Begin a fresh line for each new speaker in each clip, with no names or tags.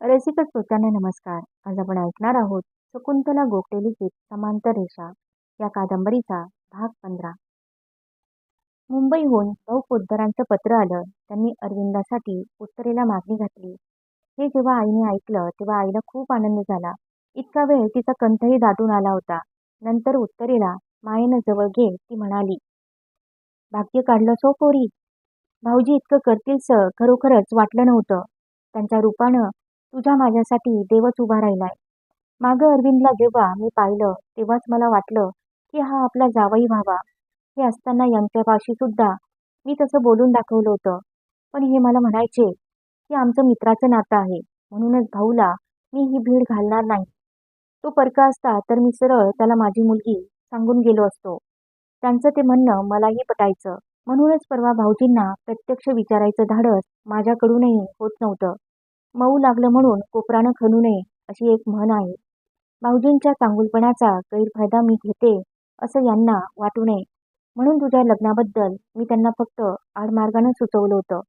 रसिक श्रोत्यांना नमस्कार. आज आपण ऐकणार आहोत शकुंतला गोगटे लिखित समांतर रेषा या कादंबरीचा भाग पंधरा. मुंबईहून भाऊ पोद्दारांचं पत्र आलं. त्यांनी अरविंदासाठी उत्तरेला मागणी घातली. हे जेव्हा आईने ऐकलं तेव्हा आईला खूप आनंद झाला. इतका वेळ तिचा कंठही दाटून आला होता. नंतर उत्तरेला मायेनं जवळ घे ती म्हणाली भाग्य काढलं सो हो पोरी. भाऊजी इतकं करतील स खरोखरच वाटलं नव्हतं. त्यांच्या रूपानं तुझ्या माझ्यासाठी देवच उभा राहिलाय. मागं अरविंदला जेव्हा मी पाहिलं तेव्हाच मला वाटलं की हा आपला जावई व्हावा हे असताना यांच्यापाशी सुद्धा मी तसं बोलून दाखवलं होतं. पण हे मला म्हणायचे की आमचं मित्राचं नातं आहे. म्हणूनच भाऊला मी ही भीड घालणार नाही. तो परका असता तर मी सरळ त्याला माझी मुलगी सांगून गेलो असतो. त्यांचं ते म्हणणं मलाही पटायचं. म्हणूनच परवा भाऊजींना प्रत्यक्ष विचारायचं धाडस माझ्याकडूनही होत नव्हतं. मऊ लागलं म्हणून कोपरानं खणू नये अशी एक म्हण आहे. भाऊजींच्या चांगुलपणाचा गैरफायदा मी घेते असं यांना वाटू नये. म्हणून तुझ्या लग्नाबद्दल मी त्यांना फक्त आडमार्गानं सुचवलं होतं.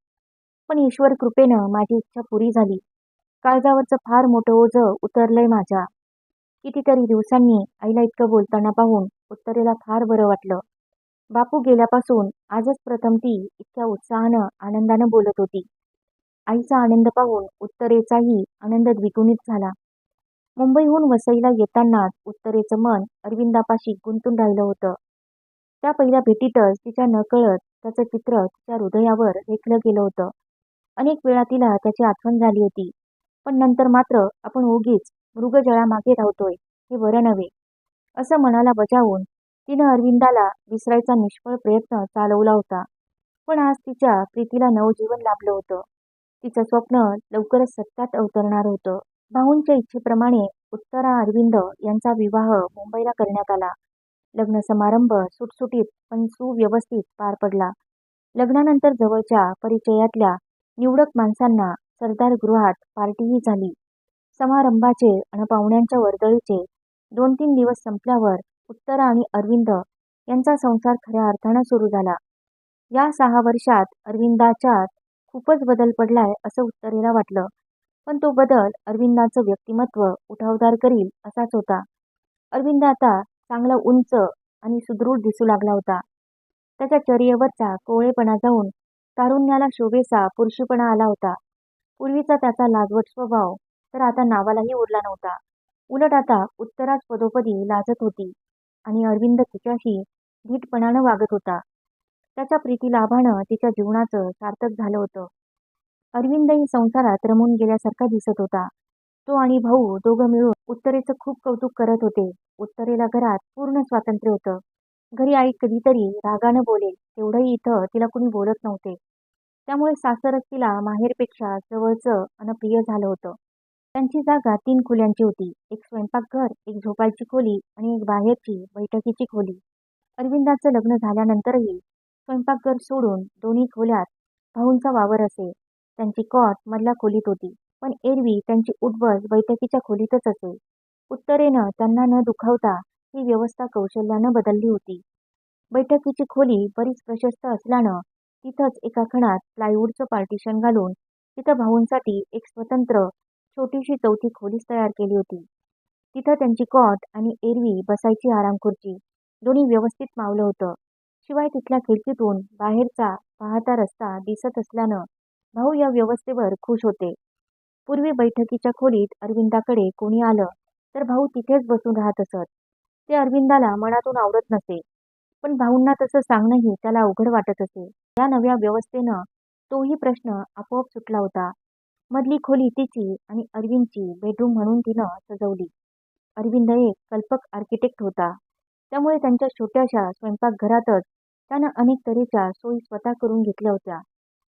पण ईश्वर कृपेनं माझी इच्छा पुरी झाली. काळजावरचं फार मोठं ओझं उतरलंय माझ्या. कितीतरी दिवसांनी आईला इतकं बोलताना पाहून उत्तरेला फार बरं वाटलं. बापू गेल्यापासून आजच प्रथम ती इतक्या उत्साहानं आनंदानं बोलत होती. आईचा आनंद पाहून उत्तरेचाही आनंद द्विगुणित झाला. मुंबईहून वसईला येतानाच उत्तरेचं मन अरविंदापाशी गुंतून राहिलं होतं. त्या पहिल्या भेटीतच तिच्या नकळत त्याचं चित्र तिच्या हृदयावर रेखलं गेलं होतं. अनेक वेळा तिला त्याची आठवण झाली होती. पण नंतर मात्र आपण उगीच मृगजळामागे राहतोय हे बरं नव्हे. असं मनाला बजावून तिनं अरविंदाला विसरायचा निष्फळ प्रयत्न चालवला होता. पण आज तिच्या प्रीतीला नवजीवन लाभलं होतं. तिचं स्वप्न लवकरच सत्यात अवतरणार होतं. भाऊंच्या इच्छेप्रमाणे उत्तरा अरविंद यांचा विवाह मुंबईला करण्यात आला. लग्न समारंभ सुटसुटीत पण सुव्यवस्थित पार पडला. लग्नानंतर जवळच्या परिचयातल्या निवडक माणसांना सरदार गृहात पार्टीही झाली. समारंभाचे आणि पाहुण्यांच्या वर्दळीचे दोन तीन दिवस संपल्यावर उत्तरा आणि अरविंद यांचा संसार खऱ्या अर्थानं सुरू झाला. या सहा वर्षात अरविंदाच्या खूपच बदल पडलाय असं उत्तरेला वाटलं. पण तो बदल अरविंदाचं व्यक्तिमत्व उठावदार करील असाच होता. अरविंद आता चांगला उंच आणि सुदृढ दिसू लागला होता. त्याच्या चर्येवरचा कोवळेपणा जाऊन तारुण्याला शोभेचा पुरुषीपणा आला होता. पूर्वीचा त्याचा लाजवट स्वभाव तर आता नावालाही उरला नव्हता. उलट आता उत्तराच पदोपदी लाजत होती आणि अरविंद तिच्याशी धीटपणानं वागत होता. त्याच्या प्रीतीलाभानं तिच्या जीवनाचं सार्थक झालं होतं. अरविंदही संसारात रमून गेल्यासारखा दिसत होता. तो आणि भाऊ दोघं मिळून उत्तरेचं खूप कौतुक करत होते. उत्तरेला घरात पूर्ण स्वातंत्र्य होतं. घरी आई कधीतरी रागानं बोलेल तेवढंही इथं तिला कुणी बोलत नव्हते. त्यामुळे सासरच तिला माहेरपेक्षा जवळचं अनप्रिय झालं होतं. त्यांची जागा तीन खोल्यांची होती. एक स्वयंपाकघर एक झोपायची खोली आणि एक बाहेरची बैठकीची खोली. अरविंदाचं लग्न झाल्यानंतरही स्वयंपाकघर सोडून दोन्ही खोल्यात भाऊंचा वावर असे. त्यांची कॉट मधल्या खोलीत होती पण एरवी त्यांची उठबस बैठकीच्या खोलीतच असे. उत्तरेनं त्यांना न दुखावता ही व्यवस्था कौशल्यानं बदलली होती. बैठकीची खोली बरीच प्रशस्त असल्यानं तिथंच एका खणात प्लायवूडचं पार्टिशन घालून तिथं भाऊंसाठी एक स्वतंत्र छोटीशी चौथी खोलीच तयार केली होती. तिथं त्यांची कॉट आणि एरवी बसायची आरामखुर्ची दोन्ही व्यवस्थित मावलं होतं. शिवाय तिथल्या खिडकीतून बाहेरचा पाहता रस्ता दिसत असल्यानं भाऊ या व्यवस्थेवर खुश होते. पूर्वी बैठकीच्या खोलीत अरविंदाकडे कोणी आलं तर भाऊ तिथेच बसून राहत असत. ते अरविंदाला मनातून आवडत नसे पण भाऊंना तसं सांगणंही त्याला अवघड वाटत असे. या नव्या व्यवस्थेनं तोही प्रश्न आपोआप सुटला होता. मधली खोली तिची आणि अरविंदची बेडरूम म्हणून तिनं सजवली. अरविंद एक कल्पक आर्किटेक्ट होता. त्यामुळे त्यांच्या छोट्याशा स्वयंपाकघरातच त्यानं अनेक तऱ्हेच्या सोयी स्वतः करून घेतल्या होत्या.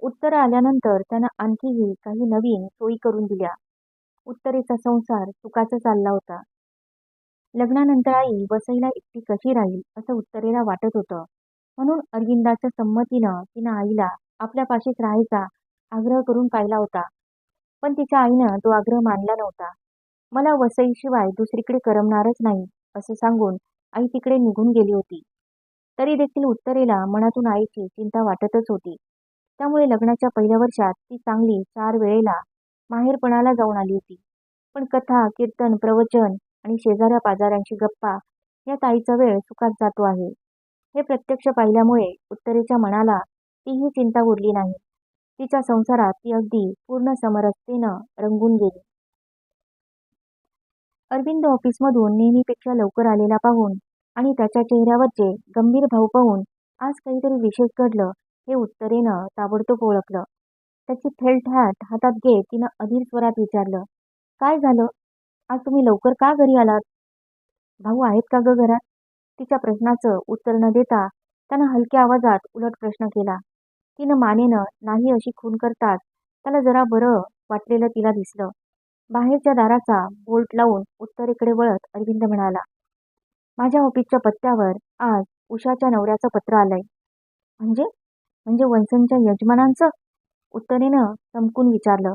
उत्तर आल्यानंतर त्यानं आणखीही काही नवीन सोयी करून दिल्या. उत्तरेचा संसार सुखाचा चालला होता. लग्नानंतर आई वसईला एकटी कशी राहील असं उत्तरेला वाटत होतं. म्हणून अरविंदाच्या संमतीनं तिनं आईला आपल्यापाशीच राहायचा आग्रह करून पाहिला होता. पण तिच्या आईनं तो आग्रह मानला नव्हता. मला वसईशिवाय दुसरीकडे करमणारच नाही असं सांगून आई तिकडे निघून गेली होती. तरी देखील उत्तरेला मनातून आईची चिंता वाटतच होती. त्यामुळे लग्नाच्या पहिल्या वर्षात ती चांगली चार वेळेला माहेरपणाला जाऊन आली होती. पण कथा कीर्तन प्रवचन आणि शेजाऱ्या पाजाऱ्यांची गप्पा यात आईचा वेळ सुखात जातो आहे. हे प्रत्यक्ष पाहिल्यामुळे उत्तरेच्या मनाला तीही चिंता उरली नाही. तिच्या संसारात ती अगदी पूर्ण समरसतेनं रंगून गेली. अरविंद ऑफिसमधून नेहमीपेक्षा लवकर आलेला पाहून आणि त्याच्या चेहऱ्यावरचे गंभीर भाव पाहून आज काहीतरी विशेष घडलं हे उत्तरेनं ताबडतोब ओळखलं. त्याची थेट हॅट हातात घेत तिनं अधीर स्वरात विचारलं काय झालं? आज तुम्ही लवकर का घरी आलात? भाऊ आहेत का ग घरात? तिच्या प्रश्नाचं उत्तर न देता त्यानं हलक्या आवाजात उलट प्रश्न केला. तिनं मानेनं नाही अशी खून करताच त्याला जरा बरं वाटलेलं तिला दिसलं. बाहेरच्या दाराचा बोल्ट लावून उत्तरेकडे वळत अरविंद म्हणाला माझ्या ऑफिसच्या पत्त्यावर आज उषाच्या नवऱ्याचं पत्र आलंय. म्हणजे? म्हणजे वंसनच्या यजमानांचं? उत्तरेनं चमकून विचारलं.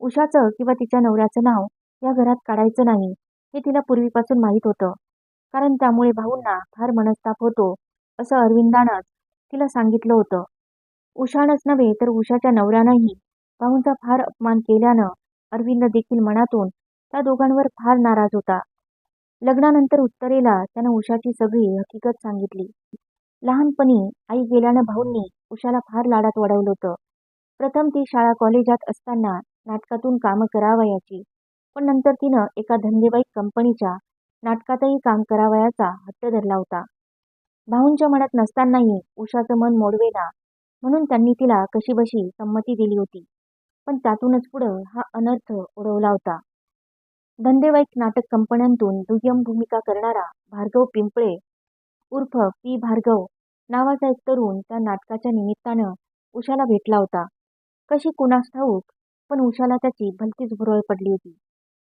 उषाचं किंवा तिच्या नवऱ्याचं नाव या घरात काढायचं नाही हे तिला पूर्वीपासून माहीत होतं. कारण त्यामुळे भाऊंना फार मनस्ताप होतो असं अरविंदानंच तिला सांगितलं होतं. उषानंच नव्हे तर उषाच्या नवऱ्यानंही भाऊंचा फार अपमान केल्यानं अरविंद देखील मनातून त्या दोघांवर फार नाराज होता. लग्नानंतर उत्तरेला त्यानं उषाची सगळी हकीकत सांगितली. लहानपणी आई गेल्यानं भाऊंनी उषाला फार लाडात वाढवलं होतं. प्रथम ती शाळा कॉलेजात असताना नाटकातून कामं करावयाची पण नंतर तिनं एका धंदेवाईक कंपनीच्या नाटकातही काम करावयाचा हट्ट धरला होता. भाऊंच्या मनात नसतानाही उषाचं मन मोडवेना म्हणून त्यांनी तिला कशीबशी संमती दिली होती पण त्यातूनच पुढं हा अनर्थ ओढवला होता. धंदेवाईक नाटक कंपन्यांतून दुय्यम भूमिका करणारा भार्गव पिंपळे उर्फ पी. भार्गव नावाचा एक तरुण त्या नाटकाच्या निमित्तानं उषाला भेटला होता. कशी कुणास ठाऊक पण उषाला त्याची भलतीच भुरळ पडली होती.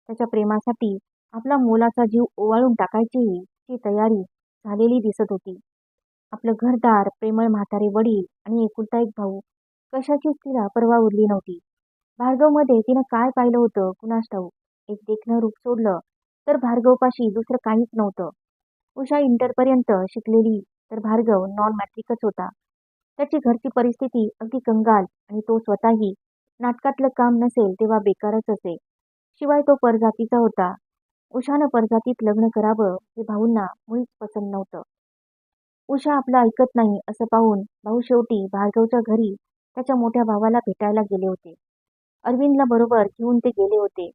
त्याच्या प्रेमासाठी आपला मोलाचा जीव ओवाळून टाकायचीही ती तयारी झालेली दिसत होती. आपलं घरदार प्रेमळ म्हातारे वडील आणि एकुलता एक भाऊ कशाचीच तिला पर्वा उरली नव्हती. भार्गवमध्ये तिनं काय पाहिलं होतं कुणास ठाऊक? एक देखणं रूप सोडलं तर भार्गवपाशी दुसरं काहीच नव्हतं. उषा इंटरपर्यंत शिकलेली तर भार्गव नॉन मॅट्रिकच होता. त्याची घरची परिस्थिती अगदी कंगाल आणि तो स्वतःही नाटकातलं काम नसेल तेव्हा बेकारच असे. शिवाय तो परजातीचा होता. उषानं परजातीत लग्न करावं हे भाऊंना मुळीच पसंत नव्हतं. उषा आपलं ऐकत नाही असं पाहून भाऊ शेवटी भार्गवच्या घरी त्याच्या मोठ्या भावाला भेटायला गेले होते. अरविंदला बरोबर घेऊन ते गेले होते.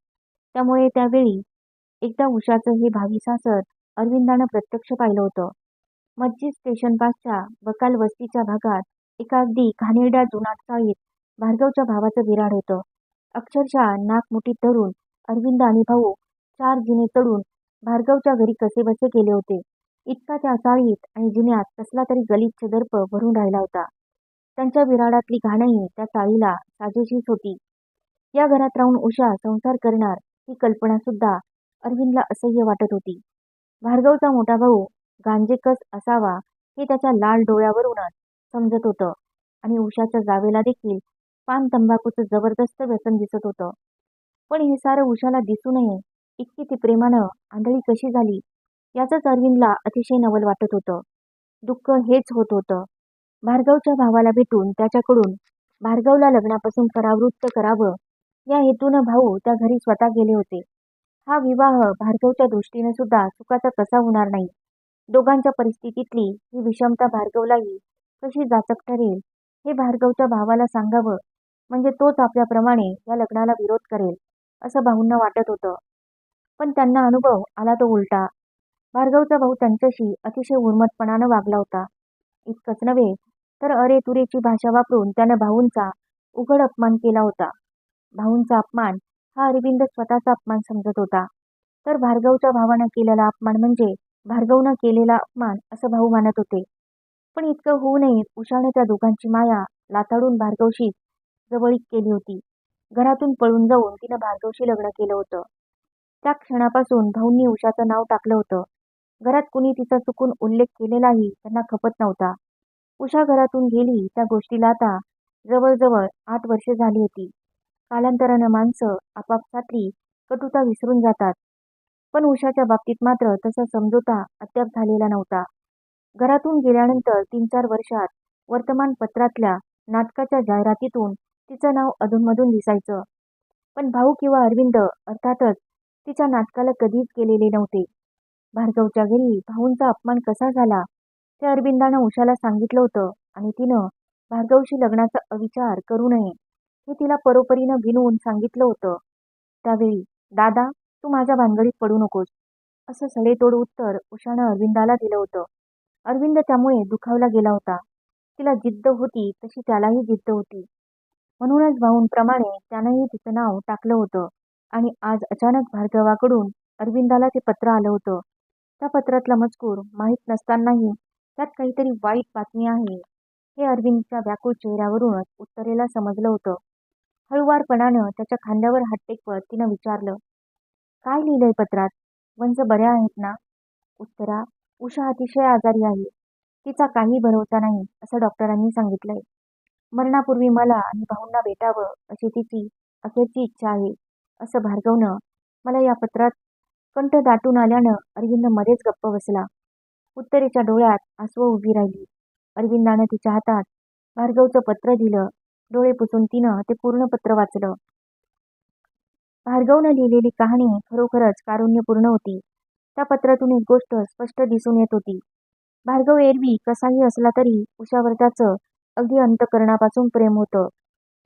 त्यामुळे त्यावेळी एकदा उषाचं हे भावी सासर अरविंदानं प्रत्यक्ष पाहिलं होतं. मस्जिद स्टेशन पासच्या बकाल वस्तीच्या भागात एका अगदी घाणेरड्या जुनाट चाळीत भार्गवच्या भावाचं विराड होतं. अक्षरशः नाक मुठीत धरून अरविंद आणि भाऊ चार जिने चढून भार्गवच्या घरी कसेबसे गेले होते. इतका त्या चाळीत आणि जिन्यात कसला तरी गलिच्छ दर्प भरून राहिला होता. त्यांच्या विराडातली घाणही त्या चाळीला साजेशीच होती. या घरात राहून उषा संसार करणार ही कल्पना सुद्धा अरविंदला असह्य वाटत होती. भार्गवचा मोठा भाऊ गांजेकस असावा हे त्याच्या लाल डोळ्यावरूनच समजत होतं आणि उषाच्या जावेला देखील पान तंबाखूचं जबरदस्त व्यसन दिसत होतं. पण हे सारं उषाला दिसू नये इतकी ती प्रेमानं आंधळी कशी झाली याचंच अरविंदला अतिशय नवल वाटत होतं. दुःख हेच होत होतं. भार्गवच्या भावाला भेटून त्याच्याकडून भार्गवला लग्नापासून परावृत्त करावं या हेतूनं भाऊ त्या घरी स्वतः गेले होते. हा विवाह भार्गवच्या दृष्टीने सुद्धा सुखाचा कसा होणार नाही. दोघांच्या परिस्थितीतली ही विषमता भार्गवलाही कशी जाचक ठरेल हे भार्गवच्या भावाला सांगावं म्हणजे तोच आपल्याप्रमाणे या लग्नाला विरोध करेल असं भाऊंना वाटत होतं. पण त्यांना अनुभव आला तो उलटा. भार्गवचा भाऊ त्यांच्याशी अतिशय उर्मटपणानं वागला होता. इतकंच नव्हे तर अरे तुरेची भाषा वापरून त्यानं भाऊंचा उघड अपमान केला होता. भाऊंचा अपमान हा अरविंद स्वतःचा अपमान समजत होता. तर भार्गवच्या भावानं केलेला अपमान म्हणजे भार्गवनं केलेला अपमान असं भाऊ मानत होते. पण इतकं होऊ नये उषाने त्या दोघांची माया लाताडून भार्गवशी जवळीक केली होती. घरातून पळून जाऊन तिनं भार्गवशी लग्न केलं होतं. त्या क्षणापासून भाऊंनी उषाचं नाव टाकलं होतं. घरात कुणी तिचा चुकून उल्लेख केलेलाही त्यांना खपत नव्हता. उषा घरातून गेली त्या गोष्टीला आता जवळजवळ आठ वर्षे झाली होती. कालांतरानं माणसं आपापसातली कटुता विसरून जातात. पण उषाच्या बाबतीत मात्र तसा समजोता अद्याप झालेला नव्हता. घरातून गेल्यानंतर तीन चार वर्षात वर्तमानपत्रातल्या नाटकाच्या जाहिरातीतून तिचं नाव अधूनमधून दिसायचं. पण भाऊ किंवा अरविंद अर्थातच तिच्या नाटकाला कधीच गेलेले नव्हते. भार्गवच्या घरी भाऊंचा अपमान कसा झाला ते अरविंदानं उषाला सांगितलं होतं आणि तिनं भार्गवशी लग्नाचा अविचार करू नये. मी तिला परोपरीनं भिनवून सांगितलं होतं. त्यावेळी दादा तू माझ्या भानगडीत पडू नकोस असं सडेतोड उत्तर उषानं अरविंदाला दिलं होतं. अरविंद त्यामुळे दुखावला गेला होता. तिला जिद्द होती तशी त्यालाही जिद्द होती. म्हणूनच भाऊंप्रमाणे त्यानंही तिचं नाव टाकलं होतं आणि आज अचानक भार्गवाकडून अरविंदाला ते पत्र आलं होतं. त्या पत्रातला मजकूर माहीत नसतानाही त्यात काहीतरी वाईट बातमी आहे हे अरविंदच्या व्याकुळ चेहऱ्यावरूनच उत्तरेला समजलं होतं. हळुवारपणानं त्याच्या खांद्यावर हात टेकवत तिनं विचारलं, काय लिहिलंय पत्रात? वंच बऱ्या आहेत ना? उत्तरा, उषा अतिशय आजारी आहे. तिचा काही भरवसा नाही असं डॉक्टरांनी सांगितलंय. मरणापूर्वी मला आणि भाऊंना भेटावं अशी तिची अखेरची इच्छा आहे असं भार्गवनं मला या पत्रात कंठ दाटून आल्यानं अरविंद मध्येच गप्प बसला. उत्तरेच्या डोळ्यात आसवं उभी राहिली. अरविंदानं तिच्या हातात भार्गवचं पत्र दिलं. डोळे पुसून तिनं ते पूर्ण पत्र वाचलं. भार्गवनं लिहिलेली कहाणी खरोखरच कारुण्यपूर्ण होती. त्या पत्रातून एक गोष्ट स्पष्ट दिसून येत होती. भार्गव एरवी कसाही असला तरी उषावर त्याचं अगदी अंतःकरणापासून प्रेम होतं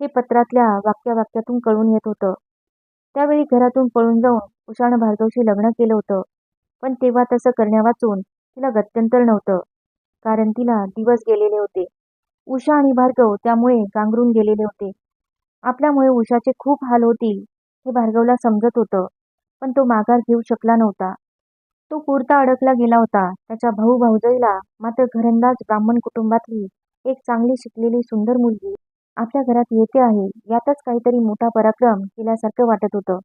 हे पत्रातल्या वाक्यावाक्यातून कळून येत होतं. त्यावेळी घरातून पळून जाऊन उषानं भार्गवशी लग्न केलं होतं. पण तेव्हा तसं करण्यावाचून तिला गत्यंतर नव्हतं. कारण तिला दिवस गेलेले होते. उषा आणि भार्गव त्यामुळे गांगरून गेलेले होते. आपल्यामुळे उषाचे खूप हाल होतील हे भार्गवला समजत होतं. पण तो माघार घेऊ शकला नव्हता. तो पुरता अडकला गेला होता. त्याच्या भाऊ भाऊजईला मात्र घरंदाज ब्राह्मण कुटुंबातली एक चांगली शिकलेली सुंदर मुलगी आपल्या घरात येते आहे यातच काहीतरी मोठा पराक्रम केल्यासारखं वाटत होतं.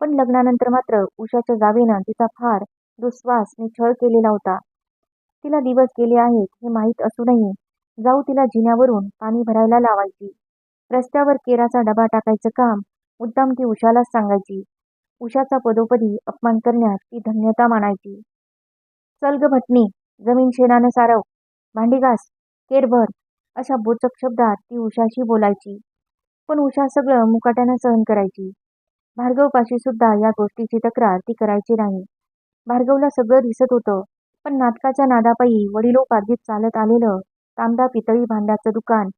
पण लग्नानंतर मात्र उषाच्या जावेनं तिचा फार दुस्वास आणि छळ केलेला होता. तिला दिवस गेले आहेत हे माहीत असूनही जाऊ तिला जिन्यावरून पाणी भरायला लावायची. रस्त्यावर केराचा डबा टाकायचं काम मुद्दाम ती उषालाच सांगायची. उषाचा पदोपदी अपमान करण्यात ती धन्यता मानायची. चल ग भटणी, जमीन शेणानं सारव, भांडीगास केरभर अशा बोचक शब्दात ती उषाशी बोलायची. पण उषा सगळं मुकाट्यानं सहन करायची. भार्गवपाशी सुद्धा या गोष्टीची तक्रार ती करायची नाही. भार्गवला सगळं दिसत होतं. पण नाटकाच्या नादापायी वडिलोपार्जित चालत आलेलं तांबडा पितळी भांड्याचं दुकान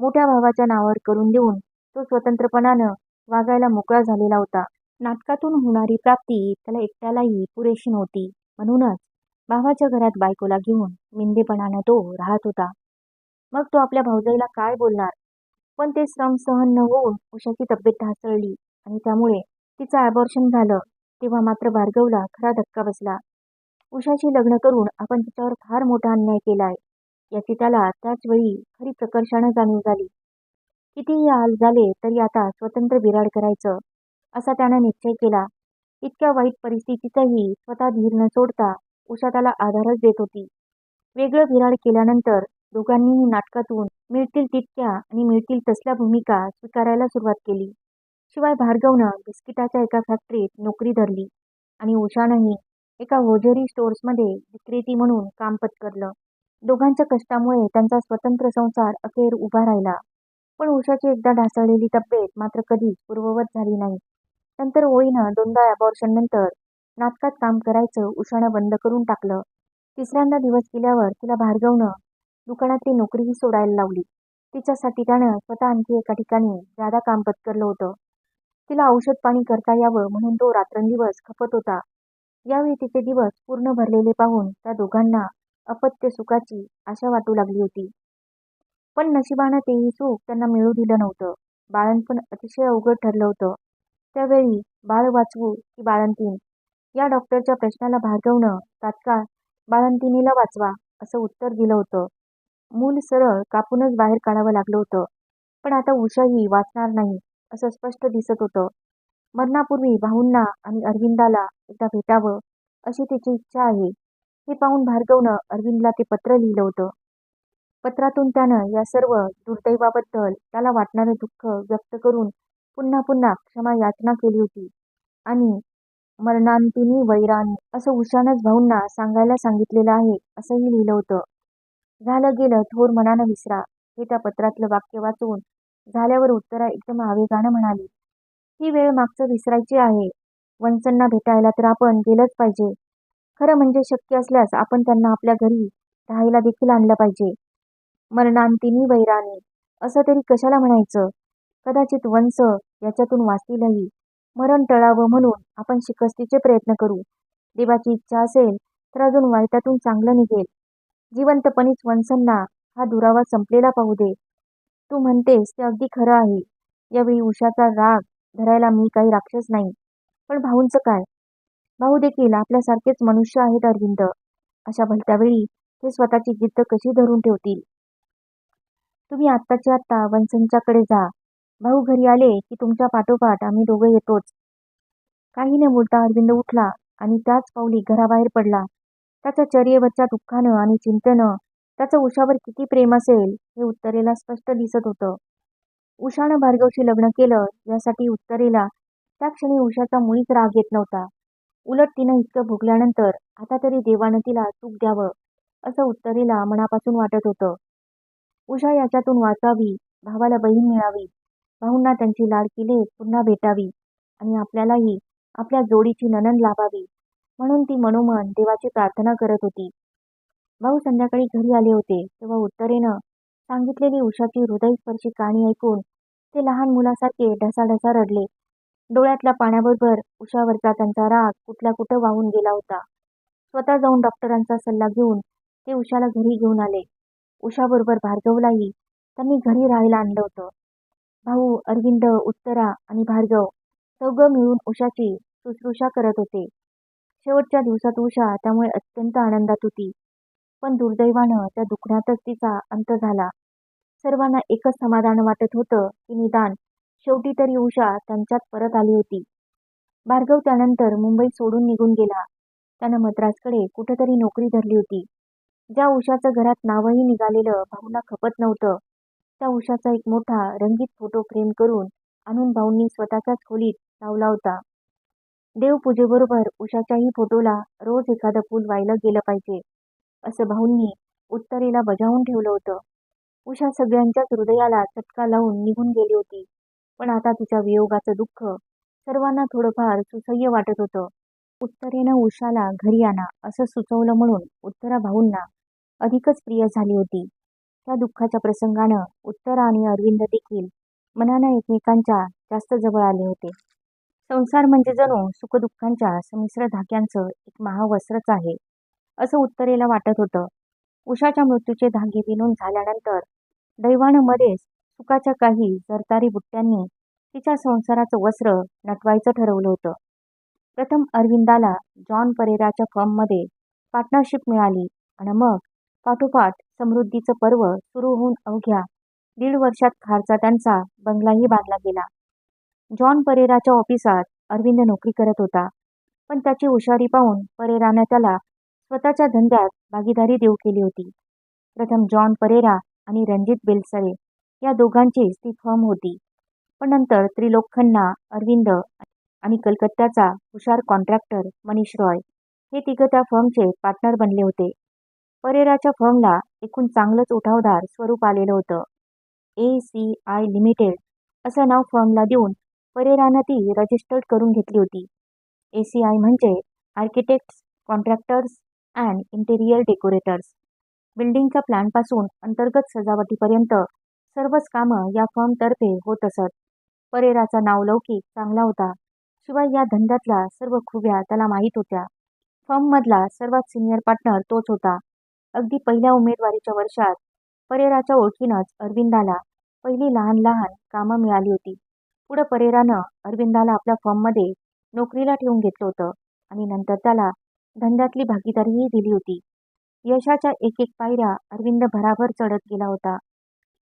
मोठ्या भावाच्या नावावर करून देऊन तो स्वतंत्रपणानं वागायला मोकळा झालेला होता. नाटकातून होणारी प्राप्ती त्याला एकट्यालाही पुरेशी नव्हती. म्हणूनच भावाच्या घरात बायकोला घेऊन मिंदेपणानं तो राहत होता. मग तो आपल्या भाऊजाईला काय बोलणार? पण ते श्रम सहन न होऊन उषाची तब्येत ढासळली आणि त्यामुळे तिचं ॲबॉर्शन झालं तेव्हा मात्र भार्गवला खरा धक्का बसला. उषाशी लग्न करून आपण तिच्यावर फार मोठा अन्याय केलाय याची त्याला त्याच वेळी खरी प्रकर्षानं जाणीव झाली. कितीही हाल झाले तरी आता स्वतंत्र बिऱ्हाड करायचं असा त्यानं निश्चय केला. इतक्या वाईट परिस्थितीतही स्वतः धीर न सोडता उषा त्याला आधारच देत होती. वेगळं बिराड केल्यानंतर दोघांनीही नाटकातून मिळतील तितक्या आणि मिळतील तसल्या भूमिका स्वीकारायला सुरुवात केली. शिवाय भार्गवनं बिस्किटाच्या एका फॅक्टरीत नोकरी धरली आणि उषानंही एका होजेरी स्टोर्समध्ये विक्रेती म्हणून काम पत्करलं. दोघांच्या कष्टामुळे त्यांचा स्वतंत्र संसार अखेर उभा राहिला. पण उषाची एकदा ढासळलेली तब्येत मात्र कधीच पूर्ववत झाली नाही. नंतर ओळीनं दोनदा अबॉर्शननंतर नाटकात काम करायचं उषानं बंद करून टाकलं. तिसऱ्यांदा दिवस गेल्यावर तिला भार्गवनं दुकानातली नोकरीही सोडायला लावली. तिच्यासाठी त्यानं स्वतः आणखी एका ठिकाणी जादा काम पत्करलं होतं. तिला औषध पाणी करता यावं म्हणून तो रात्रंदिवस खपत होता. यावेळी तिचे दिवस पूर्ण भरलेले पाहून त्या दोघांना अपत्य सुखाची आशा वाटू लागली होती. पण नशिबानं तेही सुख त्यांना मिळू दिलं नव्हतं. बाळणपण अतिशय अवघड ठरलं होतं. त्यावेळी बाळ वाचवू की बाळंतीण या डॉक्टरच्या प्रश्नाला भागवणं तात्काळ बाळंतिणीला वाचवा असं उत्तर दिलं होतं. मूल सरळ कापूनच बाहेर काढावं लागलं होतं. पण आता उषाही वाचणार नाही असं स्पष्ट दिसत होतं. मरणापूर्वी भाऊंना आणि अरविंदाला एकदा भेटावं अशी तिची इच्छा आहे हे पाहून भार्गवनं अरविंदला ते पत्र लिहिलं होतं. पत्रातून त्यानं या सर्व दुर्दैवाबद्दल त्याला वाटणारं दुःख व्यक्त करून पुन्हा पुन्हा क्षमा याचना केली होती आणि मरणांतिनी वैराणी असं उशानच भाऊंना सांगायला सांगितलेलं आहे असंही लिहिलं होतं. झालं गेलं थोर मनानं विसरा हे त्या पत्रातलं वाक्य वाचून झाल्यावर उत्तरा एकदम आवेगानं म्हणाली, ही वेळ मागचं विसरायची आहे. वत्सना भेटायला तर आपण गेलंच पाहिजे. खरं म्हणजे शक्य असल्यास आपण त्यांना आपल्या घरी राहायला देखील आणलं पाहिजे. मरणांतिनी वैराणी असं तरी कशाला म्हणायचं? कदाचित वंस याच्यातून वाचतीलही. मरण टळावं म्हणून आपण शिकस्तीचे प्रयत्न करू. देवाची इच्छा असेल तर अजून वाईटातून चांगलं निघेल. जिवंतपणीच वंसांना हा दुरावा संपलेला पाहू दे. तू म्हणतेस ते अगदी खरं आहे. यावेळी उषाचा राग धरायला मी काही राक्षस नाही. पण भाऊंचं काय? भाऊ देखील आपल्यासारखेच मनुष्य आहेत अरविंद. अशा भलत्यावेळी ते स्वतःची जिद्द कशी धरून ठेवतील? तुम्ही आत्ताच्या आत्ता वत्सच्याकडे जा. भाऊ घरी आले की तुमच्या पाठोपाठ आम्ही दोघं येतोच. काही न बोलता अरविंद उठला आणि त्याच पावली घराबाहेर पडला. त्याच्या चर्येवरच्या दुःखानं आणि चिंतेनं त्याचं उषावर किती प्रेम असेल हे उत्तरेला स्पष्ट दिसत होतं. उषानं भार्गवशी लग्न केलं यासाठी उत्तरेला त्या क्षणी उषाचा मुळीच राग येत नव्हता. उलट तिनं इतकं भोगल्यानंतर आता तरी देवानं तिला सुख द्यावं असं उत्तरेला मनापासून वाटत होतं. उषा याच्यातून वाचावी, भावाला बहीण मिळावी, भाऊंना त्यांची लाडकी लेक पुन्हा भेटावी आणि आपल्यालाही आपल्या जोडीची ननंद लाभावी म्हणून ती मनोमन देवाची प्रार्थना करत होती. भाऊ संध्याकाळी घरी आले होते तेव्हा उत्तरेनं सांगितलेली उषाची हृदयस्पर्शी कहाणी ऐकून ते लहान मुलासारखे ढसाढसा रडले. डोळ्यातल्या पाण्याबरोबर उषावरचा त्यांचा राग कुठल्या कुठं वाहून गेला होता. स्वतः जाऊन डॉक्टरांचा सल्ला घेऊन ते उषाला घरी घेऊन आले. उषाबरोबर भार्गवलाही त्यांनी घरी राहायला आणलं होतं. भाऊ, अरविंद, उत्तरा आणि भार्गव चौघं मिळून उषाची शुश्रूषा करत होते. शेवटच्या दिवसात उषा त्यामुळे अत्यंत आनंदात होती. पण दुर्दैवानं त्या दुखण्यातच तिचा अंत झाला. सर्वांना एकच समाधान वाटत होतं की निदान शेवटी तरी उषा त्यांच्यात परत आली होती. भार्गव त्यानंतर मुंबई सोडून निघून गेला. त्यानं मद्रासकडे कुठंतरी नोकरी धरली होती. ज्या उषाचं घरात नावही निघालेलं भाऊंना खपत नव्हतं त्या उषाचा एक मोठा रंगीत फोटो फ्रेम करून आणून भाऊंनी स्वतःच्याच खोलीत लावला होता. देवपूजेबरोबर उषाच्याही फोटोला रोज एखादं फूल वाहिलं गेलं पाहिजे असं भाऊंनी उत्तरेला बजावून ठेवलं होतं. उषा सगळ्यांच्याच हृदयाला चटका लावून निघून गेली होती. पण आता तिच्या वियोगाचं दुःख सर्वांना थोडंफार सुसह्य वाटत होतं. उत्तरेनं उषाला घरी आणा असं सुचवलं म्हणून उत्तरा भाऊंना अधिकच प्रिय झाली होती. त्या दुःखाच्या प्रसंगानं उत्तरा आणि अरविंद देखील मनानं एकमेकांच्या जास्त जवळ आले होते. संसार म्हणजे जणू सुखदुःखांच्या संमिश्र धाग्यांचं एक महावस्त्रच आहे असं उत्तरेला वाटत होतं. उषाच्या मृत्यूचे धागे विणून झाल्यानंतर दैवानं मध्येच सुखाच्या काही जरतारी बुट्ट्यांनी तिच्या संसाराचं वस्त्र नटवायचं ठरवलं होतं. प्रथम अरविंदाला जॉन परेराच्या फॉर्ममध्ये पार्टनरशिप मिळाली आणि मग पाठोपाठ समृद्धीचं पर्व सुरू होऊन अवघ्या दीड वर्षात खारचा त्यांचा बंगलाही बांधला गेला. जॉन परेराच्या ऑफिसात अरविंद नोकरी करत होता. पण त्याची हुशारी पाहून परेरानं त्याला स्वतःच्या धंद्यात भागीदारी देऊ केली होती. प्रथम जॉन परेरा आणि रणजित बेलसरे या दोघांचीच ती फर्म होती. पण नंतर त्रिलोक खन्ना, अरविंद आणि कलकत्त्याचा हुशार कॉन्ट्रॅक्टर मनीष रॉय हे तिघं त्या फर्मचे पार्टनर बनले होते. परेराच्या फर्मला एकूण चांगलंच उठावदार स्वरूप आलेलं होतं. ए. सी. आय. लिमिटेड असं नाव फर्मला देऊन परेरानं ती रजिस्टर्ड करून घेतली होती. ए. सी. आय. म्हणजे architects, contractors and interior decorators. बिल्डिंगच्या प्लॅनपासून अंतर्गत सजावटीपर्यंत सर्वच कामं या फर्मतर्फे होत असत. परेराचा नावलौकिक चांगला होता. शिवाय या धंद्यातल्या सर्व खुब्या त्याला माहीत होत्या. फर्ममधला सर्वात सिनियर पार्टनर तोच होता. अगदी पहिल्या उमेदवारीच्या वर्षात परेराच्या ओळखीनंच अरविंदाला पहिली लहान लहान कामं मिळाली होती. पुढं परेरानं अरविंदाला आपल्या फर्ममध्ये नोकरीला ठेवून घेतलं होतं आणि नंतर त्याला धंद्यातली भागीदारीही दिली होती. यशाच्या एक एक पायऱ्या अरविंद भराभर चढत गेला होता.